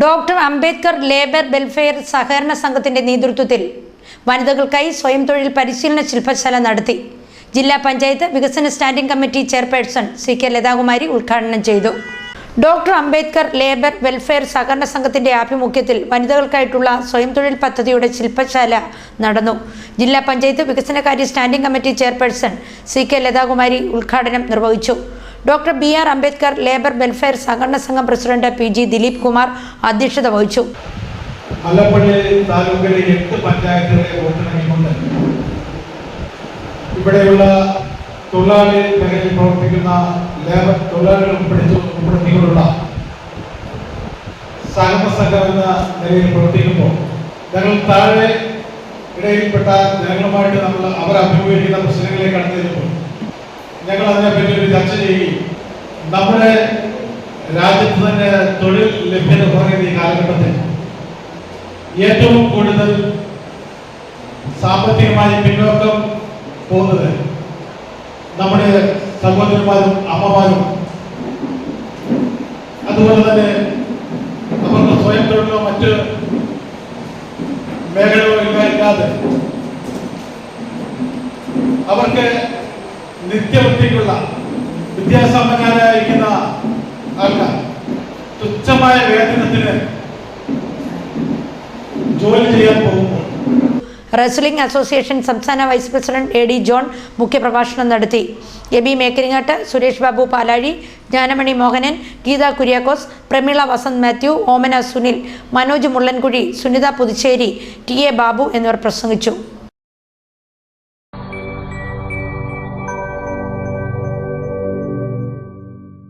Doctor Ambedkar labour welfare സഹകരണ സംഘത്തിന്റെ നേതൃത്വത്തിൽ വനിതകൾക്കായി സ്വയം തൊഴിൽ പരിശീലന ശില്പശാല നടത്തി. ജില്ലാ പഞ്ചായത്ത് വികസന standing committee chairperson C K Lathakumari ഉദ്ഘാടനം ചെയ്തു. ഡോക്ടർ അംബേദ്കർ ലേബർ വെൽഫെയർ സഹകരണ സംഘത്തിന്റെ ആഭിമുഖ്യത്തിൽ വനിതകൾക്കായിട്ടുള്ള സ്വയം തൊഴിൽ പദ്ധതിയുടെ ശില്പശാല നടന്നു. ജില്ലാ പഞ്ചായത്ത് വികസനകാര്യ standing committee chairperson C K Lathakumari ഉദ്ഘാടനം നിർവഹിച്ചു. Doctor B R Ambedkar labour welfare സഹകരണ സംഘം president P G Dileep Kumar അധ്യക്ഷത വഹിച്ചു. താലൂക്കിലെ ഇവിടെയുള്ള തൊഴിലാളി മേഖലയിൽ പ്രവർത്തിക്കുന്ന ലേബർ തൊഴിലാളികൾ ഉൾപ്പെടുത്തി ഉൾപ്പെടുത്തിക്കൊണ്ടുള്ള സഹമ സംഘം എന്ന നിലയിൽ പ്രവർത്തിക്കുമ്പോൾ ഞങ്ങൾ താഴെ ഇടയിൽപ്പെട്ട ജനങ്ങളുമായിട്ട് നമ്മൾ അവർ അഭിമുഖീകരിക്കുന്ന പ്രശ്നങ്ങളിലേക്ക് കടന്നു ഞങ്ങൾ അതിനെപ്പറ്റി ഒരു ചർച്ച ചെയ്യുകയും നമ്മുടെ രാജ്യത്ത് തന്നെ തൊഴിൽ ലഭ്യത കുറയുന്ന ഈ കാലഘട്ടത്തിൽ ഏറ്റവും കൂടുതൽ സാമ്പത്തികമായി പിന്നോക്കം പോകുന്നത് നമ്മുടെ സഹോദരന്മാരും അമ്മമാരും. അതുപോലെ തന്നെ അവർക്ക് സ്വയം തൊഴിലോ മറ്റ് മേഖലകളോ ഇല്ലാതെ അവർക്ക് നിത്യവൃത്തിക്കുള്ള വിദ്യാസമ്പന്നരായിരിക്കുന്ന ആൾക്കാർ. തുച്ഛമായ വേതനത്തിന് ജോലി ചെയ്യാൻ പോകുമ്പോൾ റെസ്ലിംഗ് അസോസിയേഷൻ സംസ്ഥാന vice president A D John മുഖ്യപ്രഭാഷണം നടത്തി. എബി മേക്കരിങ്ങാട്ട് സുരേഷ് ബാബു പാലാഴി ജ്ഞാനമണി മോഹനൻ ഗീത കുര്യാക്കോസ് പ്രമീള വസന്ത് മാത്യു ഓമന സുനിൽ മനോജ് മുള്ളൻകുഴി സുനിത പുതുച്ചേരി ടി എ ബാബു എന്നിവർ പ്രസംഗിച്ചു.